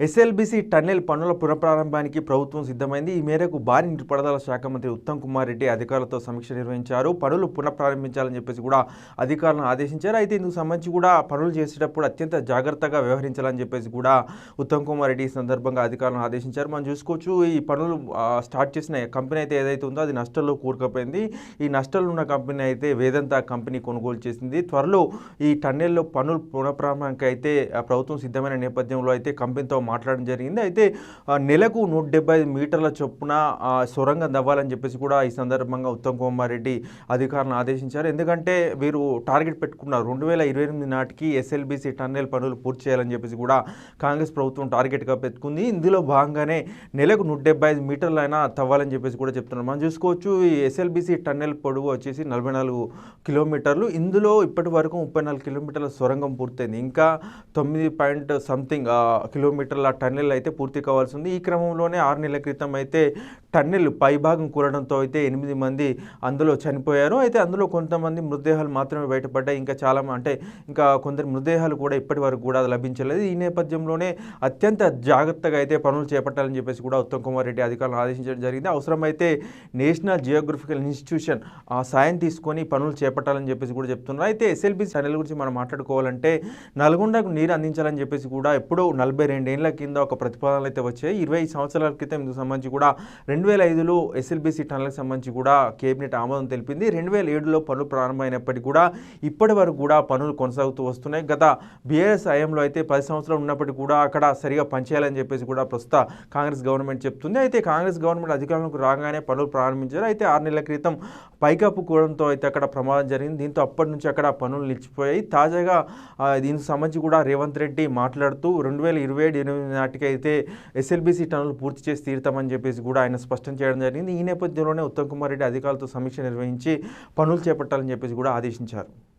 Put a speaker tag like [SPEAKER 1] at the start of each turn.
[SPEAKER 1] SLBC tunnel పనుల పునఃప్రారంభానికి ప్రభుత్వం సిద్ధమైంది. ఈ మేరకు భారీ నీటిపారుదల శాఖ మంత్రి ఉత్తమ్ కుమార్ రెడ్డి అధికారులతో సమీక్ష నిర్వహించారు. పనులు పునఃప్రారంభించాలని చెప్పేసి కూడా అధికారులను ఆదేశించారు. అయితే ఇందుకు సంబంధించి కూడా పనులు చేసేటప్పుడు అత్యంత జాగ్రత్తగా వ్యవహరించాలని చెప్పేసి కూడా ఉత్తమ్ కుమార్ రెడ్డి ఈ సందర్భంగా అధికారులను ఆదేశించారు. మనం చూసుకోవచ్చు ఈ పనులు స్టార్ట్ చేసిన కంపెనీ అయితే ఏదైతే ఉందో అది నష్టంలో కూరుకుపోయింది. ఈ నష్టాలు ఉన్న కంపెనీ అయితే వేదంత కంపెనీ కొనుగోలు చేసింది. త్వరలో ఈ టన్నెల్లో పనులు పునఃప్రారంభానికి అయితే ఆ, ప్రభుత్వం సిద్ధమైన నేపథ్యంలో అయితే కంపెనీతో మాట్లాడడం జరిగింది. అయితే నెలకు నూట డెబ్బై ఐదు మీటర్ల చొప్పున సొరంగం దవ్వాలని చెప్పేసి కూడా ఈ సందర్భంగా ఉత్తమ్ కుమార్ రెడ్డి అధికారులను ఆదేశించారు. ఎందుకంటే వీరు టార్గెట్ పెట్టుకున్నారు రెండు వేల ఇరవై ఎనిమిది నాటికి ఎస్ఎల్బిసి టన్నెల్ పనులు పూర్తి చేయాలని చెప్పేసి కూడా కాంగ్రెస్ ప్రభుత్వం టార్గెట్గా పెట్టుకుంది. ఇందులో భాగంగానే నెలకు నూట డెబ్బై ఐదు మీటర్లైనా తవ్వాలని చెప్పేసి కూడా చెప్తున్నారు. మనం చూసుకోవచ్చు ఈ ఎస్ఎల్బిసి టన్నెల్ పొడవు వచ్చేసి నలభై నాలుగు కిలోమీటర్లు. ఇందులో ఇప్పటి వరకు ముప్పై నాలుగు కిలోమీటర్ల సొరంగం పూర్తయింది. ఇంకా తొమ్మిది పాయింట్ సంథింగ్ కిలోమీటర్ల టన్నెల్ అయితే పూర్తి కావాల్సి ఉంది ఈ క్రమంలోనే ఆరు నెలల క్రితం అయితే టన్నెల్ పైభాగం కూలడంతో అయితే ఎనిమిది మంది అందులో చనిపోయారు. అయితే అందులో కొంతమంది మృతదేహాలు మాత్రమే బయటపడ్డాయి. ఇంకా చాలా అంటే ఇంకా కొందరు మృతదేహాలు కూడా ఇప్పటి వరకు కూడా లభించలేదు. ఈ నేపథ్యంలోనే అత్యంత జాగ్రత్తగా అయితే పనులు చేపట్టాలని చెప్పేసి కూడా ఉత్తమ్ కుమార్ రెడ్డి అధికారులను ఆదేశించడం జరిగింది. అవసరమైతే నేషనల్ జియోగ్రఫికల్ ఇన్స్టిట్యూషన్ ఆ సాయం తీసుకొని పనులు చేపట్టాలని చెప్పేసి కూడా చెప్తున్నారు. అయితే ఎస్ఎల్బి ఛానల్ గురించి మనం మాట్లాడుకోవాలంటే నల్గొండకు నీరు అందించాలని చెప్పేసి కూడా ఎప్పుడో నలభై రెండేళ్ళ కింద ఒక ప్రతిపాదనలు అయితే వచ్చాయి. ఇరవై సంవత్సరాల క్రితం ఇందుకు సంబంధించి కూడా రెండు వేల ఐదులో ఎస్ఎల్బిసి టన్నులకు సంబంధించి కూడా కేబినెట్ ఆమోదం తెలిపింది. రెండు వేల ఏడులో పనులు ప్రారంభమైనప్పటికీ కూడా ఇప్పటి వరకు కూడా పనులు కొనసాగుతూ వస్తున్నాయి. గత బీఆర్ఎస్ హయాంలో అయితే పది సంవత్సరాలు ఉన్నప్పటికీ కూడా అక్కడ సరిగా పనిచేయాలని చెప్పేసి కూడా ప్రస్తుత కాంగ్రెస్ గవర్నమెంట్ చెప్తుంది. అయితే కాంగ్రెస్ గవర్నమెంట్ అధికారంలోకి రాగానే పనులు ప్రారంభించారు. అయితే ఆరు నెలల క్రితం పైకప్పు కూడంతో అయితే అక్కడ ప్రమాదం జరిగింది. దీంతో అప్పటి నుంచి అక్కడ పనులు నిలిచిపోయాయి. తాజాగా దీనికి సంబంధించి కూడా రేవంత్ రెడ్డి మాట్లాడుతూ రెండు వేల ఇరవై ఏడు నాటికైతే నాటికి అయితే ఎస్ఎల్బిసి టన్నులు పూర్తి చేసి తీరుతామని చెప్పేసి కూడా ఆయన స్పష్టం చేయడం జరిగింది. ఈ నేపథ్యంలోనే ఉత్తమ్ కుమార్ రెడ్డి అధికారులతో సమీక్ష నిర్వహించి పనులు చేపట్టాలని చెప్పేసి కూడా ఆదేశించారు.